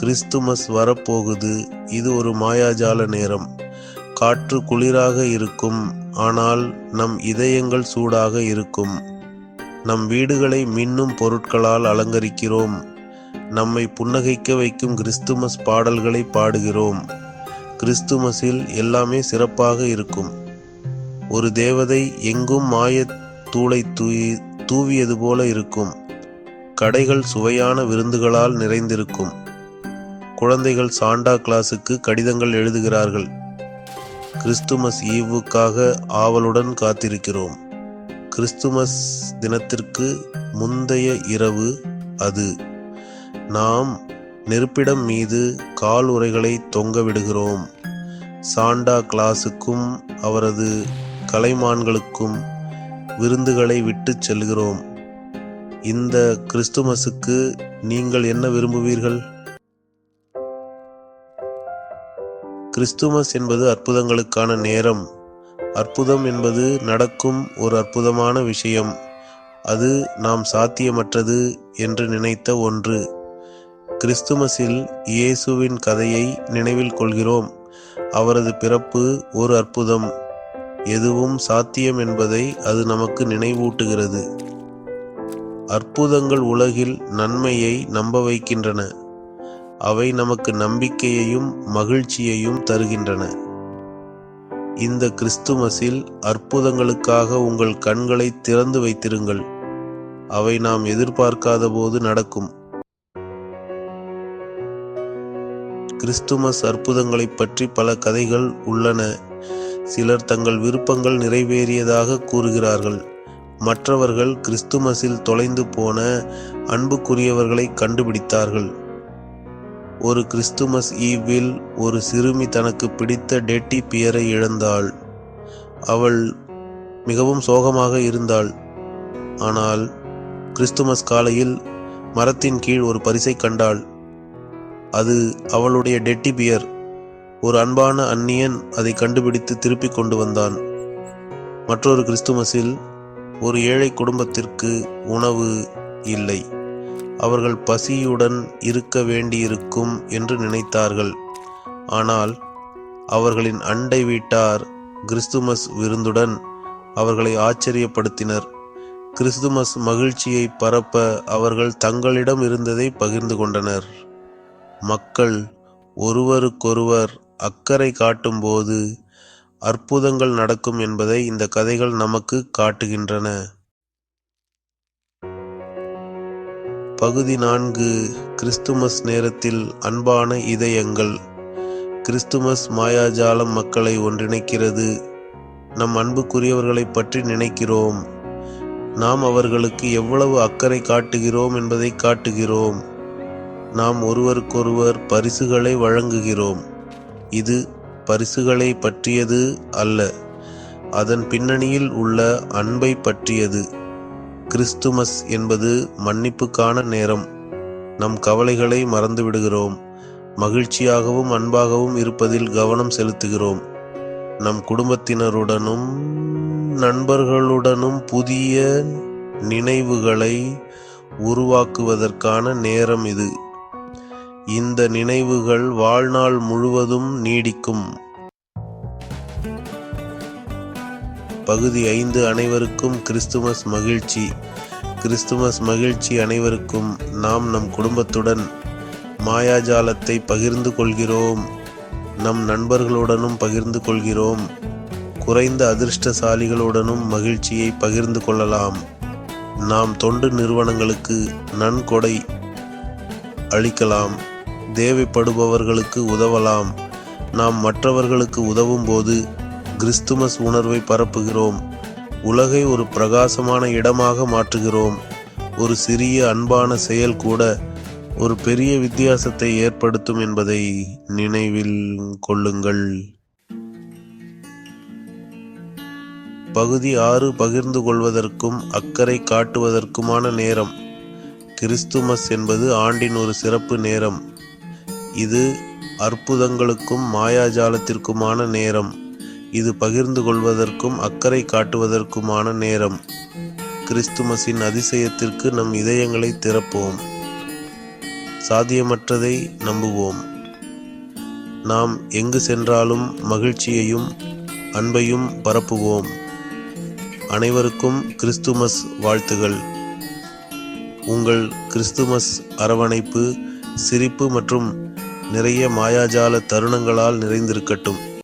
Christmas வரப்போகுது. இது ஒரு மாயாஜால நேரம். காற்று குளிராக இருக்கும். ஆனால் நம் இதயங்கள் சூடாக இருக்கும். நம் வீடுகளை மின்னும் பொருட்களால் அலங்கரிக்கிறோம். நம்மை புன்னகைக்க வைக்கும் கிறிஸ்துமஸ் பாடல்களை பாடுகிறோம். கிறிஸ்துமஸில் எல்லாமே சிறப்பாக இருக்கும். ஒரு தேவதை எங்கும் மாயத் தூளை தூவி தூவியது போல இருக்கும். கடைகள் சுவையான விருந்துகளால் நிறைந்திருக்கும். குழந்தைகள் சாண்டா கிளாஸுக்கு கடிதங்கள் எழுதுகிறார்கள். கிறிஸ்துமஸ் ஈவுக்காக ஆவலுடன் காத்திருக்கிறோம். கிறிஸ்துமஸ் தினத்திற்கு முந்தைய இரவு அது. நாம் நெருப்பிடம் மீது கால் உரைகளை தொங்க விடுகிறோம். சாண்டா கிளாஸுக்கும் அவரது கலைமான்களுக்கும் விருந்துகளை விட்டுச் செல்கிறோம். இந்த கிறிஸ்துமஸுக்கு நீங்கள் என்ன விரும்புவீர்கள்? கிறிஸ்துமஸ் என்பது அற்புதங்களுக்கான நேரம். அற்புதம் என்பது நடக்கும் ஒரு அற்புதமான விஷயம். அது நாம் சாத்தியமற்றது என்று நினைத்த ஒன்று. கிறிஸ்துமஸில் இயேசுவின் கதையை நினைவில் கொள்கிறோம். அவரது பிறப்பு ஒரு அற்புதம். எதுவும் சாத்தியம் என்பதை அது நமக்கு நினைவூட்டுகிறது. அற்புதங்கள் உலகில் நன்மையை நம்ப வைக்கின்றன. அவை நமக்கு நம்பிக்கையையும் மகிழ்ச்சியையும் தருகின்றன. இந்த கிறிஸ்துமஸில் அற்புதங்களுக்காக உங்கள் கண்களை திறந்து வைத்திருங்கள். அவை நாம் எதிர்பார்க்காத போது நடக்கும். கிறிஸ்துமஸ் அற்புதங்களைப் பற்றி பல கதைகள் உள்ளன. சிலர் தங்கள் விருப்பங்கள் நிறைவேறியதாக கூறுகிறார்கள். மற்றவர்கள் கிறிஸ்துமஸில் தொலைந்து போன அன்புக்குரியவர்களை கண்டுபிடித்தார்கள். ஒரு கிறிஸ்துமஸ் ஈவில் ஒரு சிறுமி தனக்கு பிடித்த டெட்டி பியரை இழந்தாள். அவள் மிகவும் சோகமாக இருந்தாள். ஆனால் கிறிஸ்துமஸ் காலையில் மரத்தின் கீழ் ஒரு பரிசை கண்டாள். அது அவளுடைய டெட்டி பியர். ஒரு அன்பான அந்நியன் அதை கண்டுபிடித்து திருப்பிக் கொண்டு வந்தான். மற்றொரு கிறிஸ்துமஸில் ஒரு ஏழை குடும்பத்திற்கு உணவு இல்லை. அவர்கள் பசியுடன் இருக்க வேண்டியிருக்கும் என்று நினைத்தார்கள். ஆனால் அவர்களின் அண்டை வீட்டார் கிறிஸ்துமஸ் விருந்துடன் அவர்களை ஆச்சரியப்படுத்தினர். கிறிஸ்துமஸ் மகிழ்ச்சியை பரப்ப அவர்கள் தங்களிடம் இருந்ததை பகிர்ந்து கொண்டனர். மக்கள் ஒருவருக்கொருவர் அக்கறை காட்டும்போது அற்புதங்கள் நடக்கும் என்பதை இந்த கதைகள் நமக்கு காட்டுகின்றன. பகுதி நான்கு கிறிஸ்துமஸ் நேரத்தில் அன்பான இதயங்கள். கிறிஸ்துமஸ் மாயாஜாலம் மக்களை ஒன்றிணைக்கிறது. நம் அன்புக்குரியவர்களை பற்றி நினைக்கிறோம். நாம் அவர்களுக்கு எவ்வளவு அக்கறை காட்டுகிறோம் என்பதை காட்டுகிறோம். நாம் ஒருவருக்கொருவர் பரிசுகளை வழங்குகிறோம். இது பரிசுகளை பற்றியது அல்ல. அதன் பின்னணியில் உள்ள அன்பை பற்றியது. கிறிஸ்துமஸ் என்பது மன்னிப்புக்கான நேரம். நம் கவலைகளை மறந்துவிடுகிறோம். மகிழ்ச்சியாகவும் அன்பாகவும் இருப்பதில் கவனம் செலுத்துகிறோம். நம் குடும்பத்தினருடனும் நண்பர்களுடனும் புதிய நினைவுகளை உருவாக்குவதற்கான நேரம் இது. இந்த நினைவுகள் வாழ்நாள் முழுவதும் நீடிக்கும். பகுதி ஐந்து அனைவருக்கும் கிறிஸ்துமஸ் மகிழ்ச்சி. கிறிஸ்துமஸ் மகிழ்ச்சி அனைவருக்கும் நாம் நம் குடும்பத்துடன் மாயாஜாலத்தை பகிர்ந்து கொள்கிறோம். நம் நண்பர்களுடனும் பகிர்ந்து கொள்கிறோம். குறைந்த அதிர்ஷ்டசாலிகளுடனும் மகிழ்ச்சியை பகிர்ந்து கொள்ளலாம். நாம் தொண்டு நிறுவனங்களுக்கு நன்கொடை அளிக்கலாம். தேவைப்படுபவர்களுக்கு உதவலாம். நாம் மற்றவர்களுக்கு உதவும் போது கிறிஸ்துமஸ் உணர்வை பரப்புகிறோம். உலகை ஒரு பிரகாசமான இடமாக மாற்றுகிறோம். ஒரு சிறிய அன்பான செயல் கூட ஒரு பெரிய வித்தியாசத்தை ஏற்படுத்தும் என்பதை நினைவில் கொள்ளுங்கள். பகுதி ஆறு பகிர்ந்து கொள்வதற்கும் அக்கறை காட்டுவதற்குமான நேரம். கிறிஸ்துமஸ் என்பது ஆண்டின் ஒரு சிறப்பு நேரம். இது அற்புதங்களுக்கும் மாயாஜாலத்திற்குமான நேரம். இது பகிர்ந்து கொள்வதற்கும் அக்கறை காட்டுவதற்குமான நேரம். கிறிஸ்துமஸின் அதிசயத்திற்கு நம் இதயங்களை திறப்போம். சாத்தியமற்றதை நம்புவோம். நாம் எங்கு சென்றாலும் மகிழ்ச்சியையும் அன்பையும் பரப்புவோம். அனைவருக்கும் கிறிஸ்துமஸ் வாழ்த்துகள். உங்கள் கிறிஸ்துமஸ் அரவணைப்பு சிரிப்பு மற்றும் நிறைய மாயாஜால தருணங்களால் நிறைந்திருக்கட்டும்.